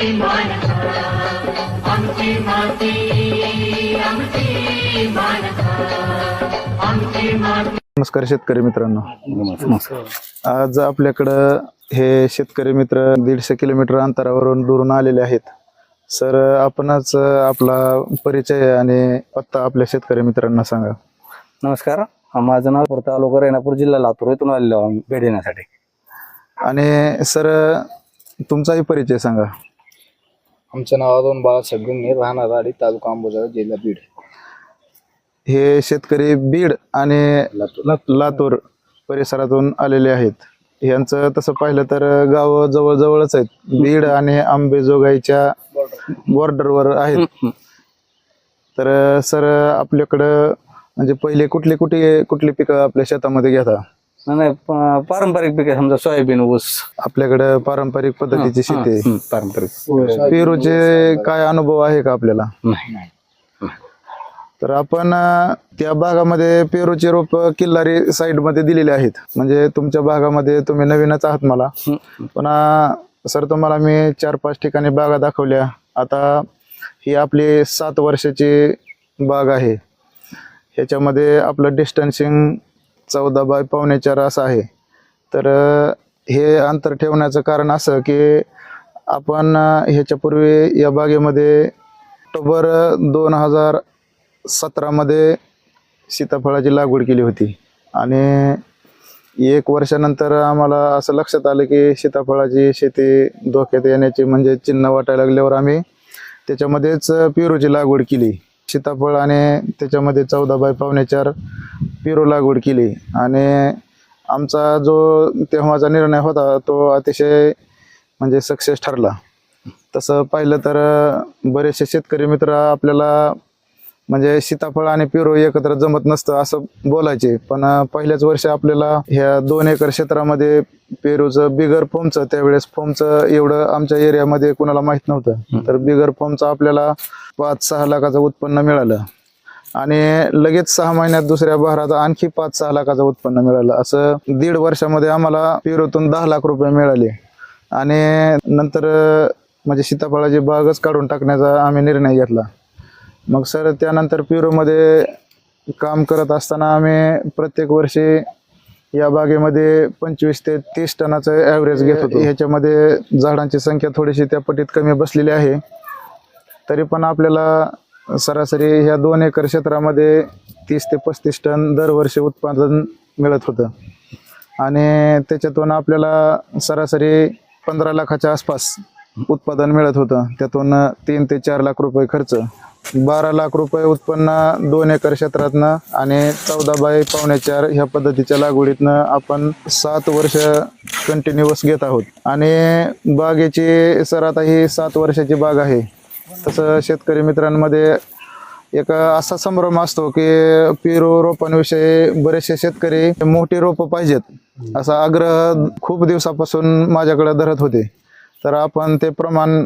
माणसं आमची माती आमची माणसं आमची माती नमस्कार शेतकरी मित्रांनो. आज आपल्याकडं हे शेतकरी मित्र दीडशे किलोमीटर अंतरावरून दुरून आलेले आहेत. सर आपणच आपला परिचय आणि पत्ता आपल्या शेतकरी मित्रांना सांगा. नमस्कार. माझं नाव पुर तालुका रेणापूर जिल्हा लातूर इथून आलेलो भेट देण्यासाठी. आणि सर तुमचाही परिचय सांगा. आमचं नाव अरुण बाळासाहेब गुंगे राहणार आडी तालुका अंबोजोगाई जिल्हा बीड. हे शेतकरी बीड आणि लातूर. परिसरातून आलेले आहेत. यांचं तसं पाहिलं तर गाव जवळ जवळच आहेत. बीड आणि आंबेजोगाईच्या बॉर्डरवर आहेत. तर सर आपल्याकडं म्हणजे पहिले कुठली कुठली कुठली पिकं आपल्या शेतामध्ये घेता? नाही, प- पारंपरिक पिके समजा सोयाबीन ऊस. आपल्याकडं पारंपरिक पद्धतीची शेती आहे. हं, पारंपरिक. पेरूचे काय अनुभव आहे का आपल्याला? नाही तर आपण अं, त्या भागामध्ये पेरूचे रोप किल्लारी साईडमध्ये दिलेले आहेत. म्हणजे तुमच्या भागामध्ये तुम्ही नवीनच आहात मला. पण सर तुम्हाला मी चार पाच ठिकाणी बागा दाखवल्या. आता ही आपली सात वर्षाची बाग आहे. ह्याच्यामध्ये आपलं डिस्टन्सिंग चौदा बाय पावणे चार असं आहे. तर हे अंतर ठेवण्याचं कारण असं की आपण ह्याच्यापूर्वी या बागेमध्ये ऑक्टोबर दोन हजार सतरामध्ये सीताफळाची लागवड केली होती. आणि एक वर्षानंतर आम्हाला असं लक्षात आलं की सीताफळाची शेती धोक्यात येण्याची म्हणजे चिन्ह वाटायला लागल्यावर आम्ही त्याच्यामध्येच पेरूची लागवड केली. सीताफळ आणि त्याच्यामध्ये चौदा बाय पावणे चार पेरू लागवड केली. आणि आमचा जो तेव्हाचा निर्णय होता तो अतिशय म्हणजे सक्सेस ठरला. तसं पाहिलं तर बरेचसे शेतकरी मित्र आपल्याला म्हणजे सीताफळ आणि पेरू एकत्र जमत नसतं असं बोलायचे. पण पहिल्याच वर्षी आपल्याला ह्या दोन एकर क्षेत्रामध्ये पेरूचं बिगर फोमचं त्यावेळेस फोमचं एवढं आमच्या एरियामध्ये कुणाला माहीत नव्हतं. तर बिगर फोमचं आपल्याला पाच सहा लाखाचं उत्पन्न मिळालं. आणि लगेच सहा महिन्यात दुसऱ्या बहारात आणखी पाच सहा लाखाचं उत्पन्न मिळालं. असं दीड वर्षामध्ये आम्हाला पेरूतून दहा लाख रुपये मिळाले. आणि नंतर म्हणजे सीताफळाची बागच काढून टाकण्याचा आम्ही निर्णय घेतला. मग सर त्यानंतर प्युरोमध्ये काम करत असताना आम्ही प्रत्येक वर्षी या बागेमध्ये पंचवीस ते तीस टनाचं ॲव्हरेज घेत होतो. ह्याच्यामध्ये झाडांची संख्या थोडीशी त्या पटीत कमी बसलेली आहे. तरी पण आपल्याला सरासरी ह्या दोन एकर क्षेत्रामध्ये तीस ते पस्तीस टन दरवर्षी उत्पादन मिळत होतं. आणि त्याच्यातून आपल्याला सरासरी पंधरा लाखाच्या आसपास उत्पादन मिळत होतं. त्यातून तीन ते चार लाख रुपये खर्च बारा लाख रुपये उत्पन्न दोन एकर क्षेत्रातनं आणि चौदा बाय पावणे चार ह्या पद्धतीच्या लागवडीतनं आपण सात वर्ष कंटिन्युअस घेत आहोत. आणि बागेची सर आता ही सात वर्षाची बाग आहे. तसं शेतकरी मित्रांमध्ये एक असा संभ्रम असतो की पेरू रोपांविषयी बरेचसे शेतकरी मोठी रोपं पाहिजेत असा आग्रह खूप दिवसापासून माझ्याकडे धरत होते. तर आपण ते प्रमाण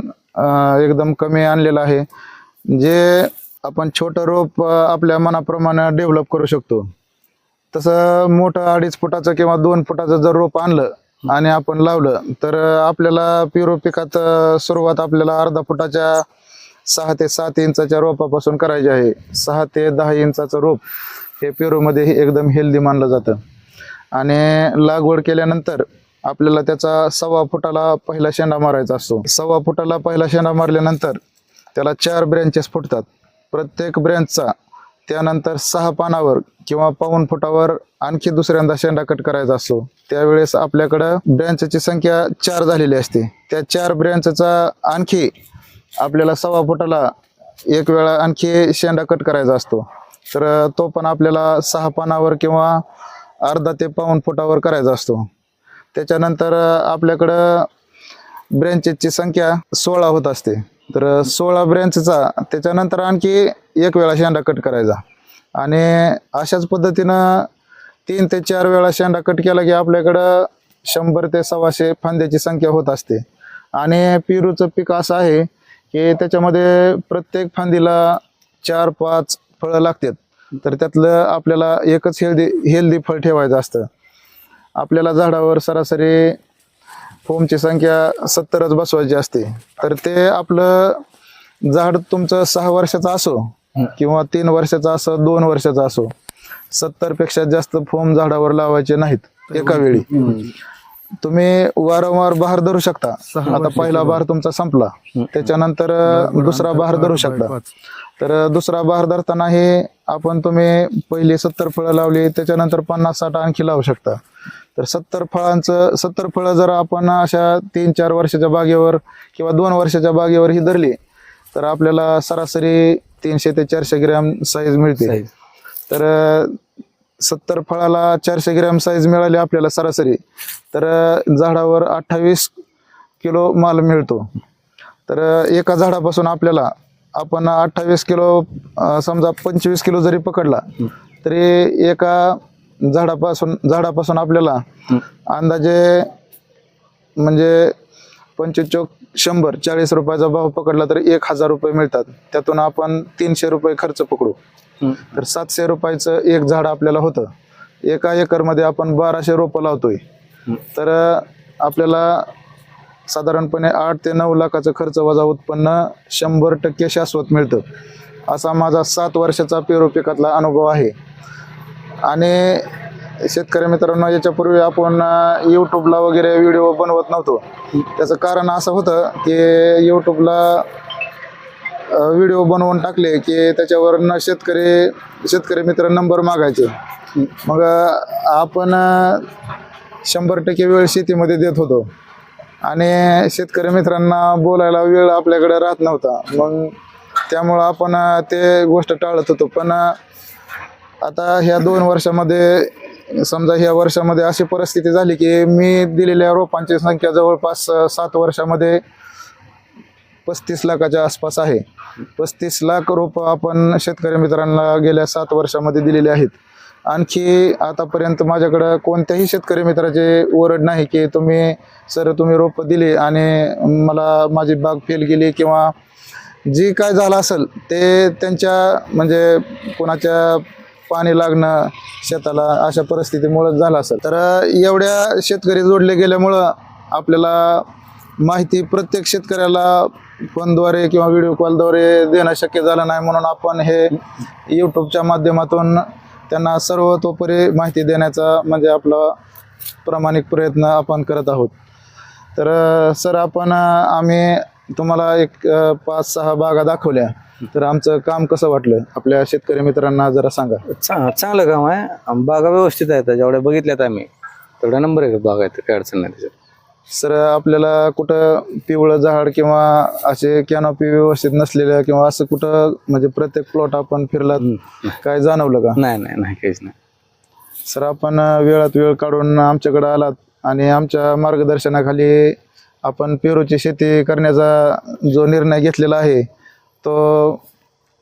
एकदम कमी आणलेलं आहे. जे आपण छोटं रोप आपल्या मनाप्रमाणे डेव्हलप करू शकतो. तसं मोठं अडीच फुटाचं किंवा दोन फुटाचं जर रोप आणलं आणि आपण लावलं तर आपल्याला पेरू पिकात सुरुवात आपल्याला अर्धा फुटाच्या सहा ते सात इंचाच्या रोपापासून करायची आहे. सहा ते दहा इंचाचं रोप हे पेरूमध्ये एकदम हेल्दी मानलं जातं. आणि लागवड केल्यानंतर आपल्याला त्याचा सव्वा फुटाला पहिला शेंडा मारायचा असतो. सव्वा फुटाला पहिला शेंडा मारल्यानंतर त्याला चार ब्रँचेस फुटतात. प्रत्येक ब्रँचचा त्यानंतर सहा पानावर किंवा पाऊन फुटावर आणखी दुसऱ्यांदा शेंडा कट करायचा असतो. त्यावेळेस आपल्याकडं ब्रँचची संख्या चार झालेली असते. त्या चार ब्रँचचा आणखी आपल्याला सव्वा फुटाला एक वेळा आणखी शेंडा कट करायचा असतो. तर तो पण आपल्याला सहा पानावर किंवा अर्धा ते पाऊन फुटावर करायचा असतो. त्याच्यानंतर आपल्याकडं ब्रँचेसची संख्या सोळा होत असते. तर सोळा ब्रँचचा त्याच्यानंतर आणखी एक वेळा शेंडा कट करायचा. आणि अशाच पद्धतीनं तीन ते चार वेळा शेंडा कट केला की आपल्याकडं शंभर ते सव्वाशे फांद्याची संख्या होत असते. आणि पेरूचं पीक असं आहे की त्याच्यामध्ये प्रत्येक फांदीला चार पाच फळं लागतात. तर त्यातलं आपल्याला एकच हेल्दी हेल्दी फळ ठेवायचं असतं. आपल्याला झाडावर सरासरी फोमची संख्या सत्तरच बसवायची असते तर ते आपलं झाड तुमचं सहा वर्षाचं असो किंवा तीन वर्षाचं असो दोन वर्षाचं असो सत्तरपेक्षा जास्त फोम झाडावर लावायचे नाहीत एका वेळी. तुम्ही वारंवार बहार धरू शकता. आता पहिला बहार तुमचा संपला. त्याच्यानंतर दुसरा बहार धरू शकता. तर दुसरा बहार धरताना हे आपण तुम्ही पहिली सत्तर फळं लावली त्याच्यानंतर पन्नास साठ आणखी लावू शकता. तर सत्तर फळांचं सत्तर फळं जर आपण अशा तीन चार वर्षाच्या बागेवर किंवा दोन वर्षाच्या बागेवर ही धरली तर आपल्याला सरासरी तीनशे ते चारशे ग्रॅम साईज मिळते. तर सत्तर फळाला चारशे ग्रॅम साईज मिळाली आपल्याला सरासरी तर झाडावर अठ्ठावीस किलो माल मिळतो. तर एका झाडापासून आपल्याला आपण अठ्ठावीस किलो समजा पंचवीस किलो जरी पकडला तरी एका झाडापासून झाडापासून आपल्याला अंदाजे म्हणजे पंचवीस शंभर चाळीस रुपयाचा भाव पकडला तर एक हजार रुपये मिळतात. त्यातून आपण तीनशे रुपये खर्च पकडू. तर सातशे रुपयाचं एक झाड आपल्याला होतं. एका एकरमध्ये आपण बाराशे रोपं लावतोय. तर आपल्याला साधारणपणे आठ ते नऊ लाखाचं खर्च वजा उत्पन्न शंभर टक्के शाश्वत मिळतं. असा माझा सात वर्षाचा पेरू पिकातला अनुभव आहे. आणि शेतकरी मित्रांनो याच्यापूर्वी आपण यूट्यूबला वगैरे व्हिडिओ बनवत नव्हतो. त्याचं कारण असं होतं की यूट्यूबला व्हिडिओ बनवून टाकले की त्याच्यावरनं शेतकरी शेतकरी मित्र नंबर मागायचे. मग आपण शंभर टक्के वेळ शेतीमध्ये देत होतो. आणि शेतकरी मित्रांना बोलायला वेळ आपल्याकडे राहत नव्हता. मग त्यामुळं आपण ते गोष्ट टाळत होतो. पण आता ह्या दोन वर्षामध्ये समजा ह्या वर्षामध्ये अशी परिस्थिती झाली की मी दिलेल्या रोपांची संख्या जवळपास सात वर्षामध्ये पस्तीस लाखाच्या आसपास आहे. पस्तीस लाख रोपं आपण शेतकरी मित्रांना गेल्या सात वर्षामध्ये दिलेले आहेत. आणखी आतापर्यंत माझ्याकडं कोणत्याही शेतकरी मित्राचे ओरड नाही की तुम्ही सर तुम्ही रोपं दिली आणि मला माझी बाग फेल गेली किंवा जी काय झालं असेल ते त्यांच्या म्हणजे कोणाच्या पाणी लागणं शेताला अशा परिस्थितीमुळं झालं असेल. तर एवढ्या शेतकरी जोडले गेल्यामुळं आपल्याला माहिती प्रत्येक शेतकऱ्याला फोनद्वारे किंवा व्हिडिओ कॉलद्वारे देणं शक्य झालं नाही म्हणून आपण हे यूट्यूबच्या माध्यमातून त्यांना सर्वतोपरी माहिती देण्याचा म्हणजे आपला प्रामाणिक प्रयत्न आपण करत आहोत. तर सर आपण आम्ही तुम्हाला एक पाच सहा बागा दाखवल्या. तर आमचं काम कसं वाटलं? आपल्या शेतकरी मित्रांना जरा सांगा. चा- चांगलं काम आहे. बागा व्यवस्थित आहेत. जेवढ्या बघितल्यात आम्ही तेवढ्या नंबर आहे बागा आहेत. काही अडचण नाही त्याच्यात. सर आपल्याला कुठं पिवळं झाड किंवा असे कॅनॉपी व्यवस्थित नसलेलं किंवा असं कुठं म्हणजे प्रत्येक प्लॉट आपण फिरला काय जाणवलं का? नाही नाही नाही काहीच नाही. सर आपण वेळात वेळ काढून आमच्याकडे आलात आणि आमच्या मार्गदर्शनाखाली आपण पेरूची शेती करण्याचा जो निर्णय घेतलेला आहे तो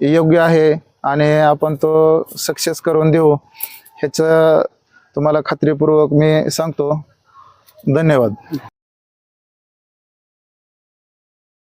योग्य आहे आणि आपण तो सक्सेस करून देऊ ह्याचं तुम्हाला खात्रीपूर्वक मी सांगतो. धन्यवाद.